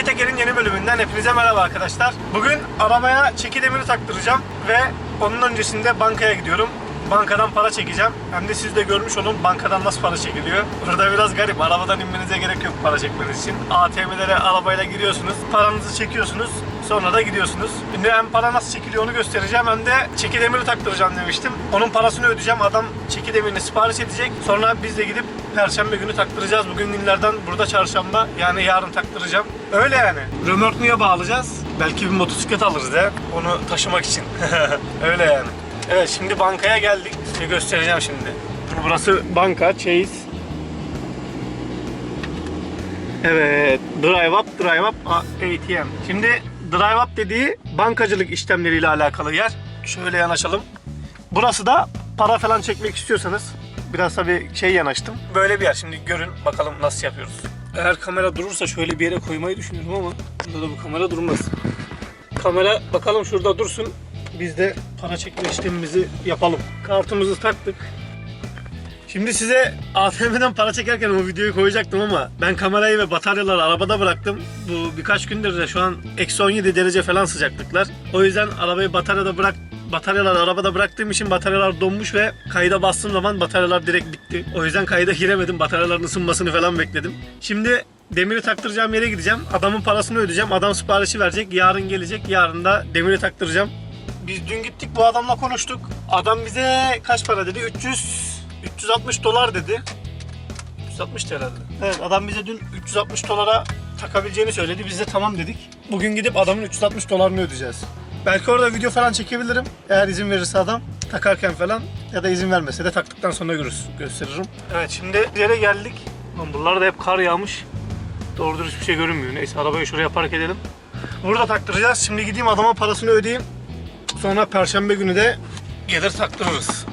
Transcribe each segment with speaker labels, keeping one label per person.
Speaker 1: İki yeni bölümünden hepinize merhaba arkadaşlar. Bugün arabaya çeki demiri taktıracağım ve onun öncesinde bankaya gidiyorum. Bankadan para çekeceğim. Hem de siz de görmüş olun bankadan nasıl para çekiliyor. Burada biraz garip. Arabadan inmenize gerek yok para çekmeniz için. ATM'lere arabayla giriyorsunuz. Paranızı çekiyorsunuz. Sonra da gidiyorsunuz. Şimdi hem para nasıl çekiliyor onu göstereceğim hem de çeki taktıracağım demiştim. Onun parasını ödeyeceğim. Adam çeki sipariş edecek. Sonra biz de gidip Perşembe günü taktıracağız. Bugün günlerden burada çarşamba. Yani yarın taktıracağım. Öyle yani. Römorkluya bağlayacağız. Belki bir motosiklet alırız ya. Onu taşımak için. Öyle yani. Evet şimdi bankaya geldik. Size göstereceğim şimdi. Burası banka, Chase. Evet, Drive Up, Drive Up ATM. Şimdi Drive Up dediği bankacılık işlemleriyle alakalı yer. Şöyle yanaşalım. Burası da para falan çekmek istiyorsanız biraz tabii şey yanaştım. Böyle bir yer. Şimdi görün bakalım nasıl yapıyoruz. Eğer kamera durursa şöyle bir yere koymayı düşünüyorum ama burada da bu kamera durmaz. Kamera bakalım şurada dursun. Biz de para çekme işlemimizi yapalım. Kartımızı taktık. Şimdi size ATM'den para çekerken o videoyu koyacaktım ama ben kamerayı ve bataryaları arabada bıraktım. Bu birkaç gündür de şu an eksi 17 derece falan sıcaklıklar. O yüzden arabayı bataryada bırak bataryalar arabada bıraktığım için bataryalar donmuş ve kayda bastığım zaman bataryalar direkt bitti. O yüzden kayda giremedim. Bataryaların ısınmasını falan bekledim. Şimdi demiri taktıracağım yere gideceğim. Adamın parasını ödeyeceğim. Adam siparişi verecek. Yarın gelecek. Yarın da demiri taktıracağım. Biz dün gittik bu adamla konuştuk. Adam bize kaç para dedi? 300 360 dolar dedi. 360 herhalde. Evet adam bize dün 360 dolara takabileceğini söyledi. Biz de tamam dedik. Bugün gidip adamın 360 dolarını ödeyeceğiz. Belki orada video falan çekebilirim. Eğer izin verirse adam takarken falan ya da izin vermese de taktıktan sonra görürüz, gösteririm. Evet şimdi yere geldik. Lan buralarda hep kar yağmış. Doğru dürüst bir şey görünmüyor. Neyse arabayı şuraya park edelim. Burada taktıracağız. Şimdi gideyim adama parasını ödeyeyim. Sonra perşembe günü de gelir taktırırız.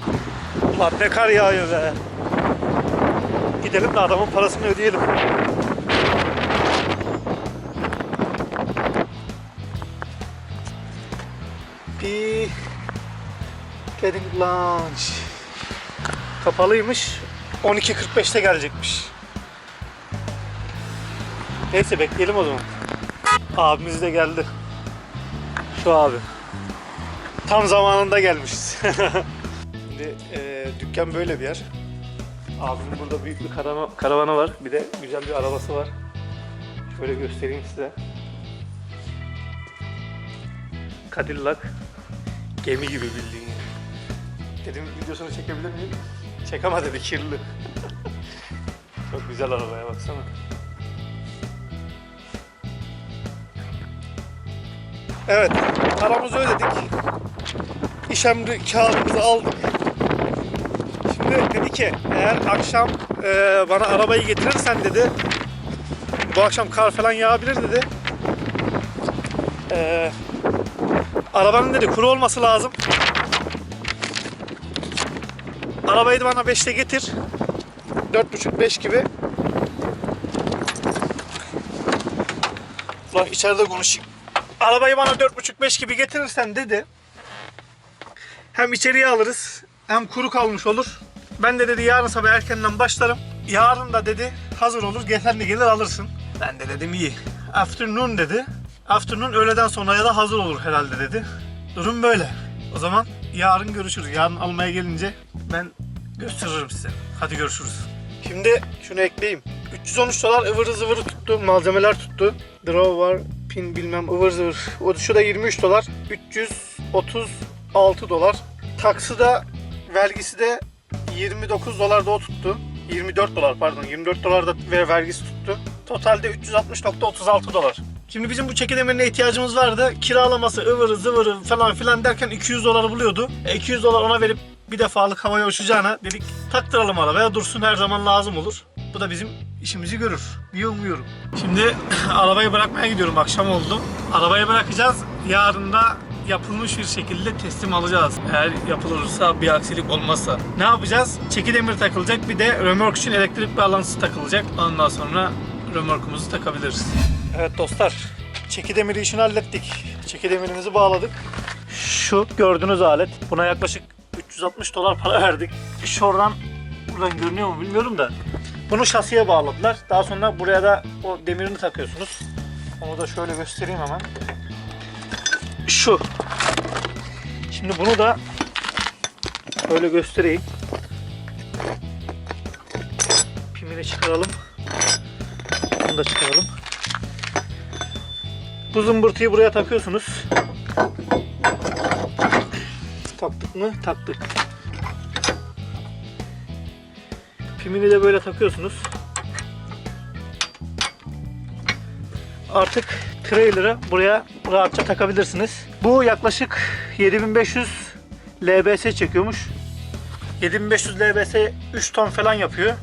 Speaker 1: Ulan ne kar yağıyor be. Gidelim de adamın parasını ödeyelim. Bir getting lunch. Kapalıymış. 12.45'te gelecekmiş. Neyse bekleyelim o zaman. Abimiz de geldi. Şu abi. Tam zamanında gelmişiz. Şimdi e, dükkan böyle bir yer. Abimin burada büyük bir karava, karavanı var. Bir de güzel bir arabası var. Şöyle göstereyim size. Cadillac. Gemi gibi bildiğin. Dedim videosunu çekebilir miyim? Çek ama dedi kirli. Çok güzel arabaya baksana. Evet, paramızı ödedik. İş emri kağıdımızı aldık. Şimdi dedi ki eğer akşam e, bana arabayı getirirsen dedi bu akşam kar falan yağabilir dedi. E, arabanın dedi kuru olması lazım. Arabayı da bana 5'te getir. 4.30-5 gibi. Ulan içeride konuşayım. Arabayı bana 4.30-5 gibi getirirsen dedi. Hem içeriye alırız hem kuru kalmış olur. Ben de dedi yarın sabah erkenden başlarım. Yarın da dedi hazır olur gelen gelir alırsın. Ben de dedim iyi. Afternoon dedi. Afternoon öğleden sonra ya da hazır olur herhalde dedi. Durum böyle. O zaman yarın görüşürüz. Yarın almaya gelince ben gösteririm size. Hadi görüşürüz. Şimdi şunu ekleyeyim. 313 dolar ıvırı zıvırı tuttu. Malzemeler tuttu. Draw var, pin bilmem ıvır zıvır. O şu da 23 dolar. 336 dolar. Taksı da vergisi de 29 dolar da o tuttu. 24 dolar pardon 24 dolar da ve vergisi tuttu. Totalde 360.36 dolar. Şimdi bizim bu çekidemirine ihtiyacımız vardı. Kiralaması, ıvırı, zıvırı falan filan derken 200 doları buluyordu. E, 200 dolar ona verip bir defalık havaya uçacağına dedik taktıralım arabaya dursun her zaman lazım olur. Bu da bizim işimizi görür diye umuyorum. Şimdi arabayı bırakmaya gidiyorum akşam oldu. Arabayı bırakacağız. Yarın da yapılmış bir şekilde teslim alacağız. Eğer yapılırsa bir aksilik olmazsa. Ne yapacağız? Çeki demir takılacak bir de römork için elektrik bağlantısı takılacak. Ondan sonra römorkumuzu takabiliriz. Evet dostlar çeki demiri işini hallettik. Çeki demirimizi bağladık. Şu gördüğünüz alet. Buna yaklaşık 360 dolar para verdik. Şuradan buradan görünüyor mu bilmiyorum da. Bunu şasiye bağladılar. Daha sonra buraya da o demirini takıyorsunuz. Onu da şöyle göstereyim hemen. Şu. Şimdi bunu da böyle göstereyim. Pimini çıkaralım. Bunu da çıkaralım. Bu zımbırtıyı buraya takıyorsunuz. Taktık mı? Taktık. Pimini de böyle takıyorsunuz. Artık trailer'ı buraya rahatça takabilirsiniz. Bu yaklaşık 7500 LBS çekiyormuş. 7500 LBS 3 ton falan yapıyor.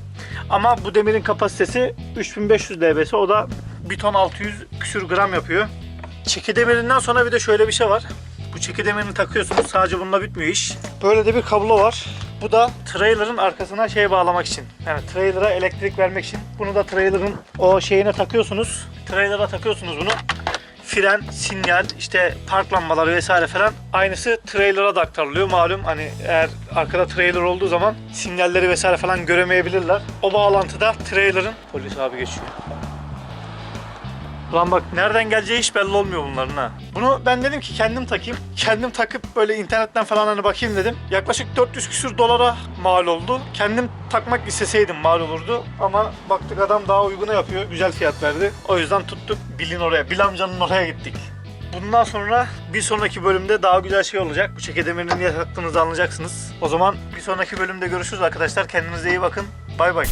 Speaker 1: Ama bu demirin kapasitesi 3500 LBS. O da 1 ton 600 küsür gram yapıyor. Çeki demirinden sonra bir de şöyle bir şey var. Bu çeki demirini takıyorsunuz. Sadece bununla bitmiyor iş. Böyle de bir kablo var. Bu da trailer'ın arkasına şey bağlamak için. Yani trailer'a elektrik vermek için. Bunu da trailer'ın o şeyine takıyorsunuz. Trailer'a takıyorsunuz bunu. Fren, sinyal, işte park lambaları vesaire falan aynısı trailer'a da aktarılıyor. Malum hani eğer arkada trailer olduğu zaman sinyalleri vesaire falan göremeyebilirler. O bağlantıda trailer'ın polis abi geçiyor. Lan bak nereden geleceği hiç belli olmuyor bunların ha. Bunu ben dedim ki kendim takayım. Kendim takıp böyle internetten falan hani bakayım dedim. Yaklaşık 400 küsür dolara mal oldu. Kendim takmak isteseydim mal olurdu. Ama baktık adam daha uyguna yapıyor. Güzel fiyat verdi. O yüzden tuttuk Bilin oraya. Bil amcanın oraya gittik. Bundan sonra bir sonraki bölümde daha güzel şey olacak. Bu çekedemirini niye taktığınızı anlayacaksınız. O zaman bir sonraki bölümde görüşürüz arkadaşlar. Kendinize iyi bakın. Bay bay.